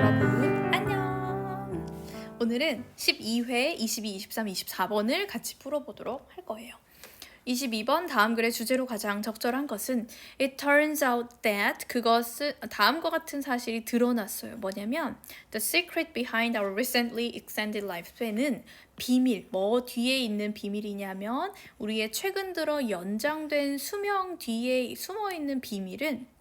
여러분 안녕. 오늘은 12회 22, 23, 24번을 같이 풀어보도록 할 거예요. 22번 다음 글의 주제로 가장 적절한 것은 It turns out that 그것은 다음과 같은 사실이 드러났어요. 뭐냐면 The secret behind our recently extended lifespan은 비밀, 뭐 뒤에 있는 비밀이냐면 우리의 최근 들어 연장된 수명 뒤에 숨어 있는 비밀은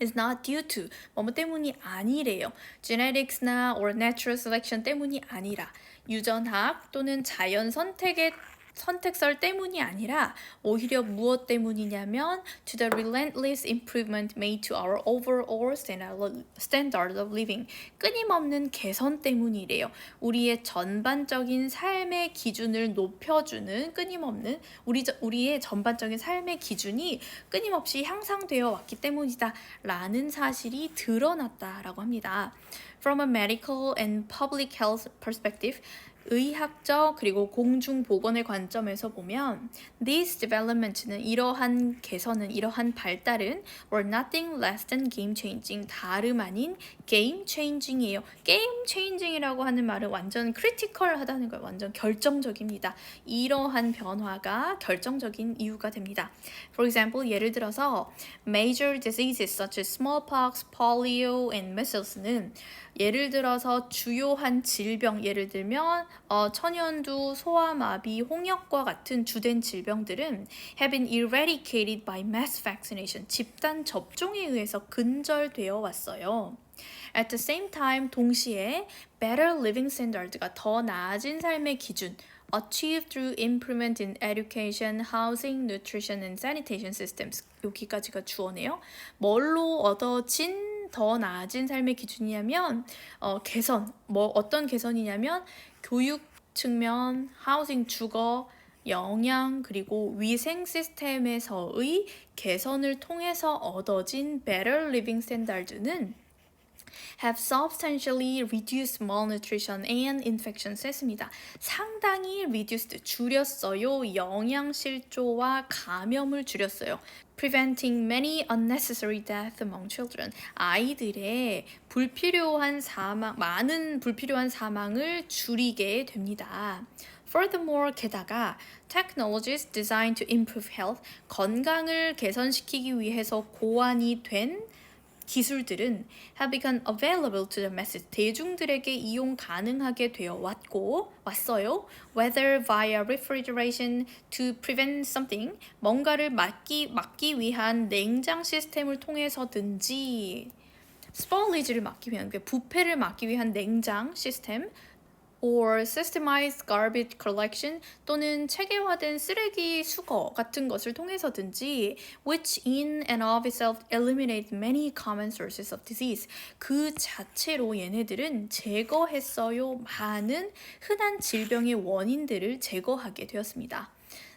is not due to 뭐뭐 때문이 아니래요. genetics나 or natural selection 때문이 아니라 유전학 또는 자연 선택의 선택설 때문이 아니라 오히려 무엇 때문이냐면 to the relentless improvement made to our overall standard of living 끊임없는 개선 때문이래요. 우리의 전반적인 삶의 기준을 높여주는 끊임없는 우리 우리의 전반적인 삶의 기준이 끊임없이 향상되어 왔기 때문이다라는 사실이 드러났다라고 합니다. From a medical and public health perspective, 의학적 그리고 공중 보건의 관점에서 보면 this development는 이러한 개선은 이러한 발달은 were nothing less than game changing 다름 아닌 game changing이에요. game changing이라고 하는 말은 완전 크리티컬하다는 걸 완전 결정적입니다. 이러한 변화가 결정적인 이유가 됩니다. For example 예를 들어서 major diseases such as smallpox, polio, and measles는 예를 들어서 주요한 질병 예를 들면 어, 천연두, 소아마비, 홍역과 같은 주된 질병들은 have been eradicated by mass vaccination 집단 접종에 의해서 근절되어 왔어요. At the same time 동시에 better living standard가 더 나아진 삶의 기준 achieved through improvement in education, housing, nutrition and sanitation systems 여기까지가 주어네요. 뭘로 얻어진 더 나아진 삶의 기준이냐면 어, 개선. 뭐 어떤 개선이냐면 교육 측면, 하우싱 주거, 영양 그리고 위생 시스템에서의 개선을 통해서 얻어진 better living standard는 have substantially reduced malnutrition and infections 했습니다. 상당히 reduced 줄였어요. 영양 실조와 감염을 줄였어요. preventing many unnecessary deaths among children. 아이들의 불필요한 사망, 많은 불필요한 사망을 줄이게 됩니다. Furthermore, 게다가 technologies designed to improve health, 건강을 개선시키기 위해서 고안이 된 기술들은 have become available to the masses. 대중들에게 이용 가능하게 되어 왔고 왔어요. Whether via refrigeration to prevent something, 뭔가를 막기 막기 위한 냉장 시스템을 통해서든지 스포리지를 막기 위한 부패를 막기 위한 냉장 시스템 or systemized garbage collection 또는 체계화된 쓰레기 수거 같은 것을 통해서든지 which in and of itself eliminate many common sources of disease 그 자체로 얘네들은 제거했어요 많은 흔한 질병의 원인들을 제거하게 되었습니다.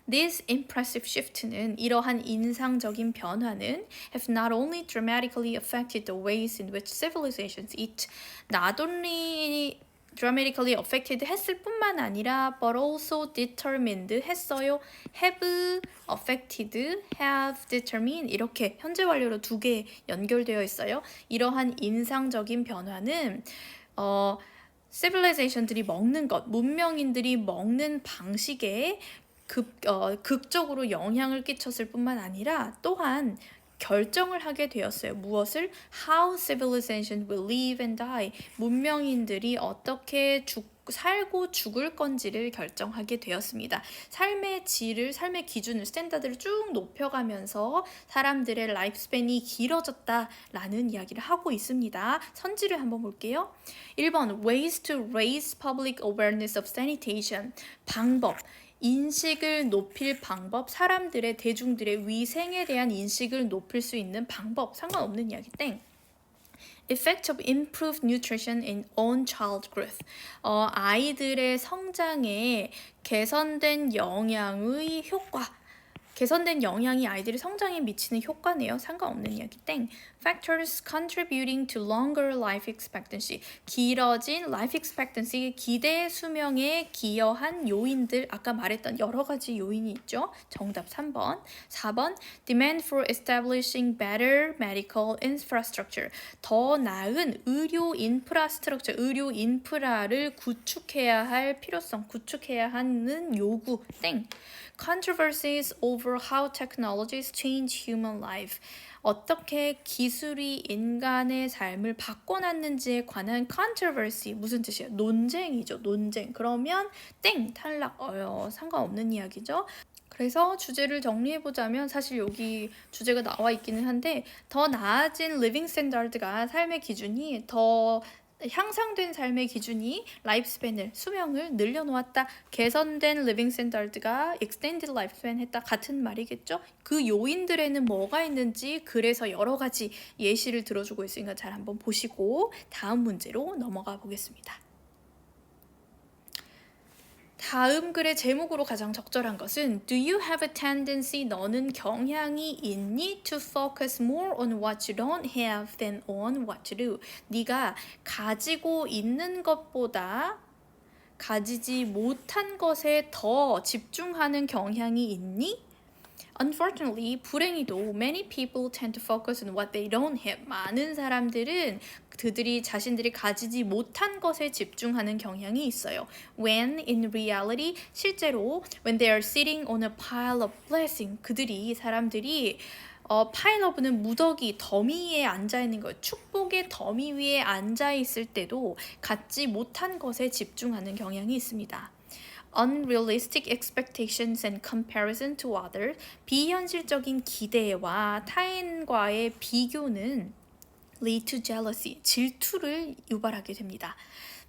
This impressive shift는 이러한 인상적인 변화는 have not only dramatically affected the ways in which civilizations eat, not only dramatically affected 했을 뿐만 아니라 but also determined 했어요. have affected, have determined 이렇게 현재 완료로 두 개 연결되어 있어요. 이러한 인상적인 변화는 어 civilization들이 먹는 것, 문명인들이 먹는 방식에 급, 어, 극적으로 영향을 끼쳤을 뿐만 아니라 또한 결정을 하게 되었어요. 무엇을? How civilization will live and die. 문명인들이 어떻게 죽 살고 죽을 건지를 결정하게 되었습니다. 삶의 질을, 삶의 기준을, 스탠다드를 쭉 높여가면서 사람들의 라이프스팬이 길어졌다라는 이야기를 하고 있습니다. 선지를 한번 볼게요. 1번 Ways to raise public awareness of sanitation. 방법. 인식을 높일 방법, 사람들의 대중들의 위생에 대한 인식을 높일 수 있는 방법, 상관없는 이야기 땡. Effect of improved nutrition in own child growth. 어, 아이들의 성장에 개선된 영양의 효과. 개선된 영향이 아이들의 성장에 미치는 효과네요. 상관없는 이야기 땡. Factors contributing to longer life expectancy. 길어진 life expectancy 기대 수명에 기여한 요인들 아까 말했던 여러 가지 요인이 있죠. 정답 3번. 4번 demand for establishing better medical infrastructure. 더 나은 의료 인프라스트럭처, 의료 인프라를 구축해야 할 필요성, 구축해야 하는 요구 땡. Controversies over how technologies change human life. 어떻게 기 술이 인간의 삶을 바꿔놨는지에 관한 controversy 무슨 뜻이에요? 논쟁이죠. 논쟁. 그러면 땡 탈락. 어, 상관없는 이야기죠. 그래서 주제를 정리해 보자면 사실 여기 주제가 나와 있기는 한데 더 나아진 리빙 스탠다드가 삶의 기준이 더 향상된 삶의 기준이 라이프 스팬을 수명을 늘려놓았다. 개선된 리빙 스탠다드가 extended lifespan 했다. 같은 말이겠죠? 그 요인들에는 뭐가 있는지 그래서 여러 가지 예시를 들어주고 있으니까 잘 한번 보시고 다음 문제로 넘어가 보겠습니다. 다음 글의 제목으로 가장 적절한 것은 Do you have a tendency 너는 경향이 있니 to focus more on what you don't have than on what you do. 네가 가지고 있는 것보다 가지지 못한 것에 더 집중하는 경향이 있니? Unfortunately, 불행히도 many people tend to focus on what they don't have. 많은 사람들은 그들이 자신들이 가지지 못한 것에 집중하는 경향이 있어요. When in reality, 실제로 when they are sitting on a pile of blessing, 그들이 사람들이 어, 파일업은 무더기 더미 위에 앉아 있는 거예요. 축복의 더미 위에 앉아 있을 때도 갖지 못한 것에 집중하는 경향이 있습니다. Unrealistic expectations and comparison to others 비현실적인 기대와 타인과의 비교는 lead to jealousy 질투를 유발하게 됩니다.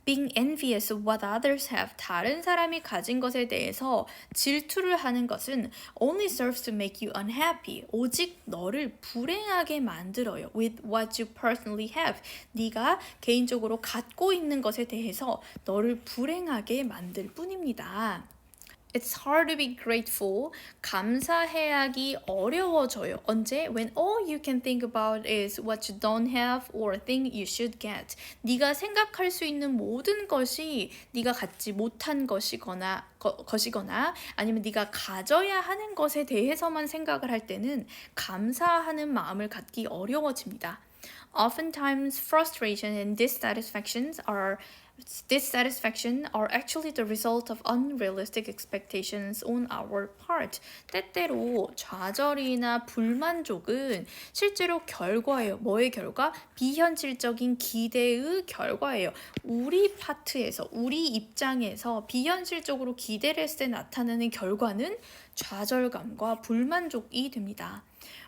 Being envious of what others have 다른 사람이 가진 것에 대해서 질투를 하는 것은 only serves to make you unhappy 오직 너를 불행하게 만들어요 with what you personally have 네가 개인적으로 갖고 있는 것에 대해서 너를 불행하게 만들 뿐입니다. It's hard to be grateful. 감사해하기 어려워져요. 언제? When all you can think about is what you don't have or think you should get. 네가 생각할 수 있는 모든 것이 네가 갖지 못한 것이거나 거, 것이거나 아니면 네가 가져야 하는 것에 대해서만 생각을 할 때는 감사하는 마음을 갖기 어려워집니다. Oftentimes, frustration and dissatisfactions are dissatisfaction are actually the result of unrealistic expectations on our part. 때때로 좌절이나 불만족은 실제로 결과예요. 뭐의 결과? 비현실적인 기대의 결과예요. 우리 파트에서, 우리 입장에서 비현실적으로 기대를 했을 때 나타나는 결과는 좌절감과 불만족이 됩니다.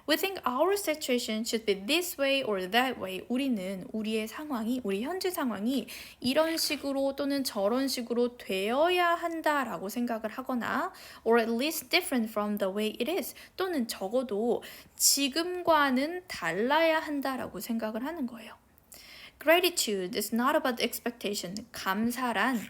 We think our situation should be this way or that way. 우리는 우리의 상황이, 우리 현재 상황이 이런 식으로 또는 저런 식으로 되어야 한다라고 생각을 하거나 or at least different from the way it is. 또는 적어도 지금과는 달라야 한다라고 생각을 하는 거예요. Gratitude is not about expectation. 감사란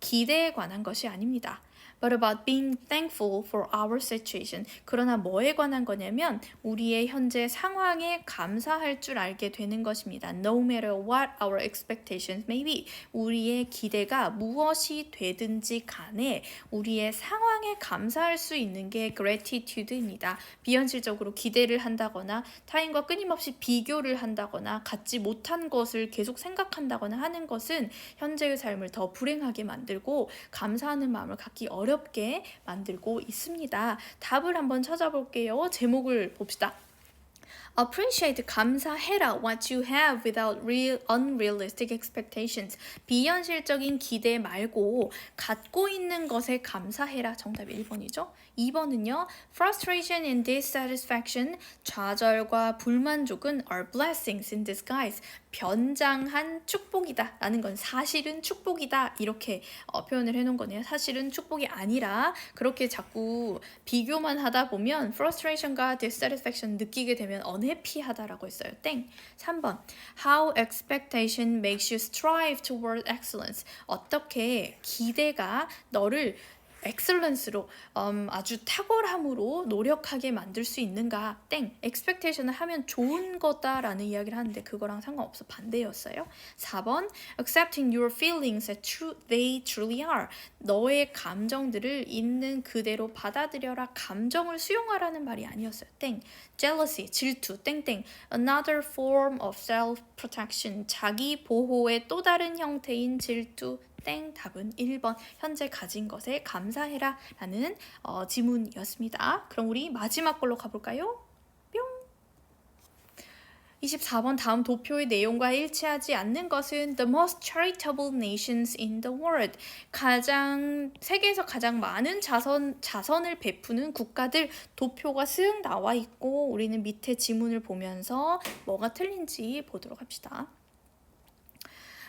기대에 관한 것이 아닙니다. But about being thankful for our situation. 그러나 뭐에 관한 거냐면 우리의 현재 상황에 감사할 줄 알게 되는 것입니다. No matter what our expectations may be. 우리의 기대가 무엇이 되든지 간에 우리의 상황에 감사할 수 있는 게 gratitude입니다. 비현실적으로 기대를 한다거나 타인과 끊임없이 비교를 한다거나 갖지 못한 것을 계속 생각한다거나 하는 것은 현재의 삶을 더 불행하게 만들고 감사하는 마음을 갖기 어렵 어렵게 만들고 있습니다. 답을 한번 찾아볼게요. 제목을 봅시다. Appreciate 감사해라 what you have without real unrealistic expectations 비현실적인 기대 말고 갖고 있는 것에 감사해라 정답 1번이죠 2번은요 frustration and dissatisfaction 좌절과 불만족은 are blessings in disguise 변장한 축복이다 라는 건 사실은 축복이다 이렇게 어, 표현을 해놓은 거네요 사실은 축복이 아니라 그렇게 자꾸 비교만 하다 보면 frustration과 dissatisfaction 느끼게 되면 어느 unhappy하다라고 했어요. 땡. 3번. How expectation makes you strive toward excellence. 어떻게 기대가 너를 excellence로 음, 아주 탁월함으로 노력하게 만들 수 있는가? 땡. expectation을 하면 좋은 거다라는 이야기를 하는데 그거랑 상관없어 반대였어요. 4번 accepting your feelings as they truly are. 너의 감정들을 있는 그대로 받아들여라. 감정을 수용하라는 말이 아니었어요. 땡. jealousy, 질투, 땡땡. another form of self-protection. 자기 보호의 또 다른 형태인 질투, 땡 답은 1번 현재 가진 것에 감사해라 라는 어, 지문이었습니다. 그럼 우리 마지막 걸로 가볼까요? 뿅 24번 다음 도표의 내용과 일치하지 않는 것은 the most charitable nations in the world 가장 세계에서 가장 많은 자선 자선을 베푸는 국가들 도표가 쓱 나와 있고 우리는 밑에 지문을 보면서 뭐가 틀린지 보도록 합시다.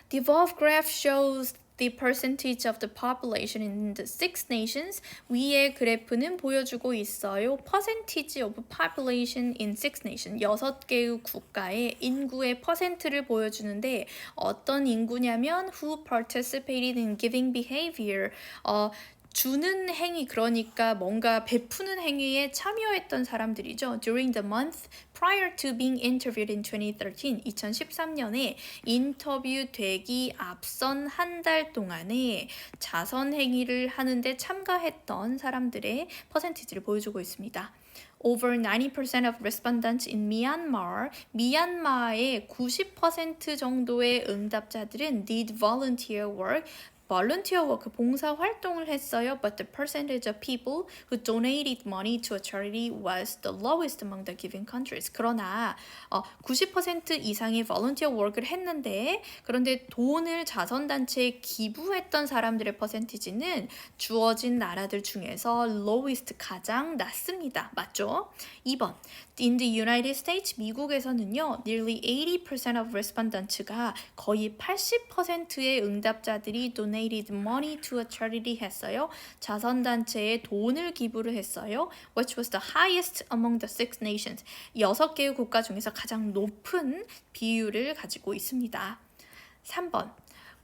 The above graph shows the percentage of the population in the six nations. 위의 그래프는 보여주고 있어요. percentage of population in six nations. 여섯 개의 국가의 인구의 퍼센트를 보여주는데 어떤 인구냐면 who participated in giving behavior. 어, 주는 행위 그러니까 뭔가 베푸는 행위에 참여했던 사람들이죠. During the month prior to being interviewed in 2013, 2013년에 인터뷰되기 앞선 한 달 동안에 자선 행위를 하는데 참가했던 사람들의 퍼센티지를 보여주고 있습니다. Over 90% of respondents in Myanmar, 미얀마의 90% 정도의 응답자들은 did volunteer work, volunteer work 봉사 활동을 했어요. But the percentage of people who donated money to a charity was the lowest among the given countries. 그러나 어, 90% 이상의 volunteer work를 했는데 그런데 돈을 자선단체에 기부했던 사람들의 퍼센티지는 주어진 나라들 중에서 lowest 가장 낮습니다. 맞죠? 2번 In the United States, 미국에서는요, nearly 80% of respondents가 거의 80%의 응답자들이 donated money to a charity 했어요. 자선단체에 돈을 기부를 했어요. Which was the highest among the six nations. 여섯 개의 국가 중에서 가장 높은 비율을 가지고 있습니다. 3번.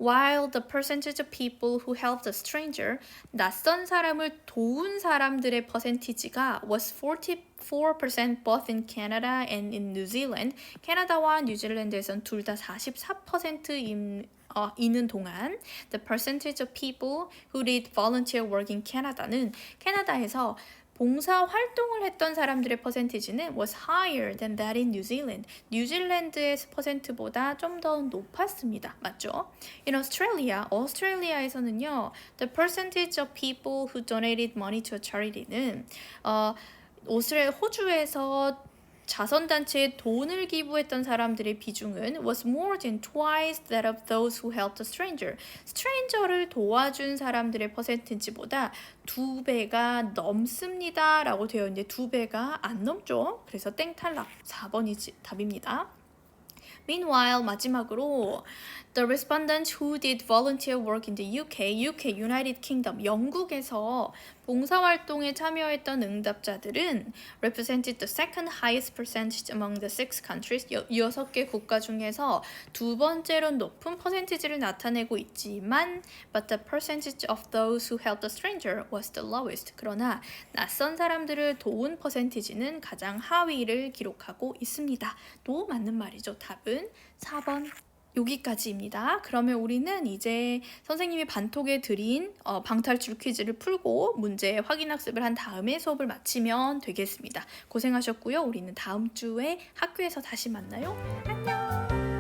While the percentage of people who helped a stranger, 낯선 사람을 도운 사람들의 퍼센티지가 was 44% both in Canada and in New Zealand. 캐나다와 뉴질랜드에선 둘 다 44%인 어, 있는 동안 the percentage of people who did volunteer work in Canada는 캐나다에서 봉사 활동을 했던 사람들의 퍼센티지는 was higher than that in New Zealand. 뉴질랜드의 퍼센트보다 좀 더 높았습니다. 맞죠? In Australia, 오스트레일리아에서는요, the percentage of people who donated money to a charity는 어, 오스트레 호주에서 자선단체에 돈을 기부했던 사람들의 비중은 was more than twice that of those who helped a stranger. 스트레인저를 도와준 사람들의 퍼센티지보다 두 배가 넘습니다. 라고 되어 있는데 두 배가 안 넘죠. 그래서 땡 탈락 4번이 답입니다. Meanwhile, 마지막으로 The respondents who did volunteer work in the UK, UK, United Kingdom, 영국에서 봉사활동에 참여했던 응답자들은 represented the second highest percentage among the six countries, 여, 여섯 개 국가 중에서 두 번째로 높은 퍼센티지를 나타내고 있지만 but the percentage of those who helped the stranger was the lowest. 그러나 낯선 사람들을 도운 퍼센티지는 가장 하위를 기록하고 있습니다. 또 맞는 말이죠. 답은 4번. 여기까지입니다. 그러면 우리는 이제 선생님이 반톡에 드린 어, 방탈출 퀴즈를 풀고 문제 확인 학습을 한 다음에 수업을 마치면 되겠습니다. 고생하셨고요. 우리는 다음 주에 학교에서 다시 만나요. 안녕!